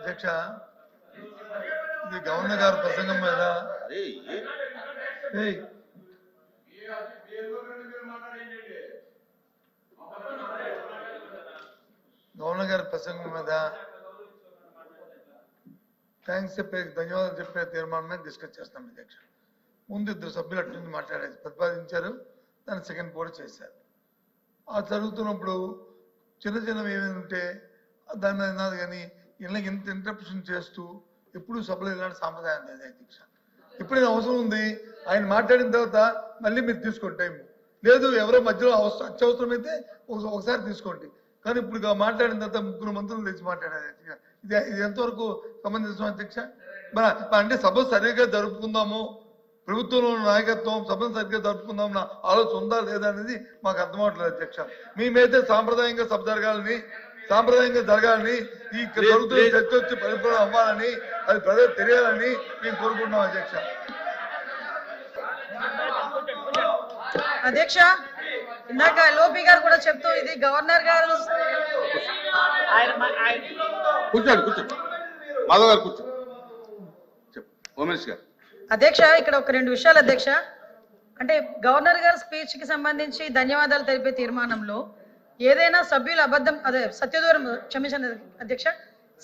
అధ్యక్ష ఇది గవర్నర్ గారి ప్రసంగం మీద గవర్నర్ గారి ప్రసంగం మీద థ్యాంక్స్ చెప్పే ధన్యవాదాలు చెప్పే తీర్మానం మీద డిస్కస్ చేస్తాం అధ్యక్ష. ముందు ఇద్దరు సభ్యులు అటు నుంచి మాట్లాడేది ప్రతిపాదించారు దాన్ని సెకండ్ కూడా చేశారు. ఆ జరుగుతున్నప్పుడు చిన్న చిన్నవి ఏమైనా ఉంటే దాని మీద కానీ ఇళ్ళకి ఇంత ఇంటరప్షన్ చేస్తూ ఎప్పుడు సభలో ఇలాంటి సాంప్రదాయం లేదు అధ్యక్ష ఎప్పుడైనా అవసరం ఉంది? ఆయన మాట్లాడిన తర్వాత మళ్ళీ మీరు తీసుకోండి టైం లేదు ఎవరో మధ్యలో అవసరం అత్యవసరమైతే ఒక- ఒకసారి తీసుకోండి. కానీ ఇప్పుడు మాట్లాడిన తర్వాత ముగ్గురు మంత్రులు తెచ్చి మాట్లాడారు ఇది ఇది ఎంతవరకు సంబంధించిన అధ్యక్ష? మన అంటే సభ సరిగ్గా జరుపుకుందాము. ప్రభుత్వంలో నాయకత్వం సభను సరిగ్గా జరుపుకుందాం నా ఆలోచన ఉందా లేదా అనేది మాకు అర్థమవట్లేదు అధ్యక్ష. మేమైతే సాంప్రదాయంగా సభ జరగాలని సాంప్రదాయంగా జరగాలని ఈ జరుగుతున్న. చర్చ వచ్చి పరిపూర్ణ అవ్వాలని అది ప్రజలకు తెలియాలని మేము కోరుకుంటున్నాం అధ్యక్ష. అధ్యక్ష ఇందాక లోపి గారు కూడా చెప్తూ ఇది గవర్నర్ గారు. కూర్చోండి కూర్చోండి. మాధవ్ గారు కూర్చో. చెప్పు ఉమేష్ గారు. అధ్యక్ష ఇక్కడ ఒక రెండు విషయాలు అధ్యక్ష. అంటే గవర్నర్ గారి స్పీచ్కి సంబంధించి ధన్యవాదాలు తెలిపే తీర్మానంలో ఏదైనా సభ్యులు అబద్ధం అదే సత్యదూరం క్షమించండి అధ్యక్ష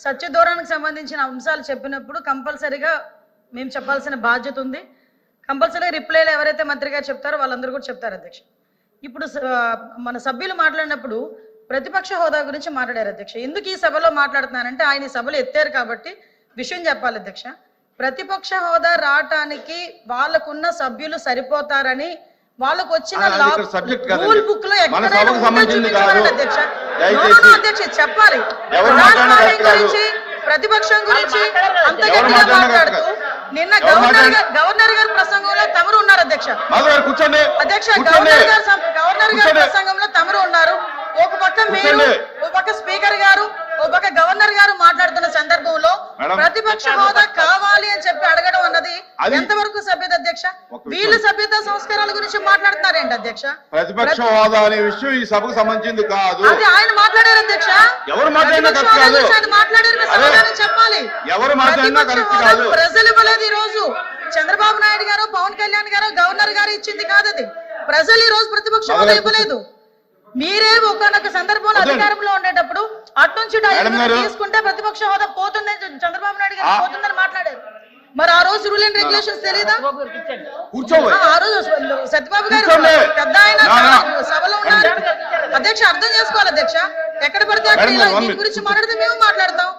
సత్యదూరానికి సంబంధించిన అంశాలు చెప్పినప్పుడు కంపల్సరీగా మేము చెప్పాల్సిన బాధ్యత ఉంది. కంపల్సరీ రిప్లైలు ఎవరైతే మంత్రి గారు చెప్తారో వాళ్ళందరూ కూడా చెప్తారు అధ్యక్ష. ఇప్పుడు మన సభ్యులు మాట్లాడినప్పుడు ప్రతిపక్ష హోదా గురించి మాట్లాడారు అధ్యక్ష. ఎందుకు ఈ సభలో మాట్లాడుతున్నానంటే ఆయన ఈ సభలో ఎత్తారు కాబట్టి విషయం చెప్పాలి అధ్యక్ష. ప్రతిపక్ష హోదా రావటానికి వాళ్ళకున్న సభ్యులు సరిపోతారని వాళ్ళకు వచ్చిన. రూల్ బుక్లో ఎక్కడైనా. అధ్యక్ష అధ్యక్ష చెప్పాలి. గురించి ప్రతిపక్షం గురించి అంత గట్టిగా మాట్లాడుతూ నిన్న గవర్నర్ గవర్నర్ గారి ప్రసంగంలో తమరు ఉన్నారు అధ్యక్ష అధ్యక్ష గవర్నర్ గారు సం- గవర్నర్ గారి. ప్రసంగంలో తమరు ఉన్నారు ఒక పక్క మీరు. ఒక పక్క స్పీకర్ గారు ఒక పక్క గవర్నర్ గారు మాట్లాడుతున్న సందర్భంలో. ప్రతిపక్ష హోదా కావాలి అని చెప్పి అడగడం అన్నది అది- ఎంతవరకు సభ్యత అధ్యక్ష. వీళ్ళు సభ్యత సంస్కారాల గురించి మాట్లాడుతున్నారేంటి అధ్యక్ష ప్రతిపక్ష హోదా అనే విషయం ఈ సభకు సంబంధించింది కాదు అది ఆయన మాట్లాడారు అధ్యక్ష ఎవరు మాట్లాడినా ప్రతిపక్ష కరెక్ట్ హోదా కాదు. గురించి ఆయన మాట్లాడారు మీరు అదే. సమాధానం చెప్పాలి ఎవరు మాట్లాడినా కరెక్ట్ కాదు. ప్రజలు ఇవ్వలేదు ఈ రోజు చంద్రబాబు నాయుడు గారు పవన్ కళ్యాణ్ గారు గవర్నర్ గారు ఇచ్చింది కాదు అది ప్రజలు ఈ రోజు ప్రతిపక్ష హోదా ఇవ్వలేదు మీరే ఒకనొక సందర్భంలో. అధికారంలో ఉండేటప్పుడు అటు నుంచి. తీసుకుంటే ప్రతిపక్ష హోదా పోతుందని చ- చంద్రబాబు నాయుడు గారు ఆ. మరి ఆ రోజు రూల్ అండ్ రెగ్యులేషన్స్ కూర్చోబోయ్ ఆ, రోజు సత్యబాబు గారు. పెద్ద ఆయన. సభలో ఉన్నారు అధ్యక్ష అర్థం చేసుకోవాలి అధ్యక్ష ఎక్కడ పడితే అక్కడ ఇలా దీని. గురించి మాట్లాడితే మేము మాట్లాడతాం.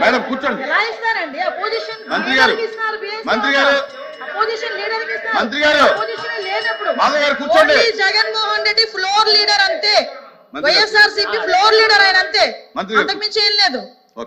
మేడం కూర్చోండి ఎలా ఇస్తారండి అపోజిషన్ మంత్రి గారు. మంత్రి గారు. అపోజిషన్ లీడర్ మంత్రి గారు. అపోజిషన్ లేనప్పుడు మాధవ్ గారు కూర్చోండి. జగన్మోహన్ రెడ్డి ఫ్లోర్ లీడర్ అంతే. వైఎస్ఆర్ సిపి ఫ్లోర్ లీడర్ ఆయన అంతే. అంతకు మించి ఏం లేదు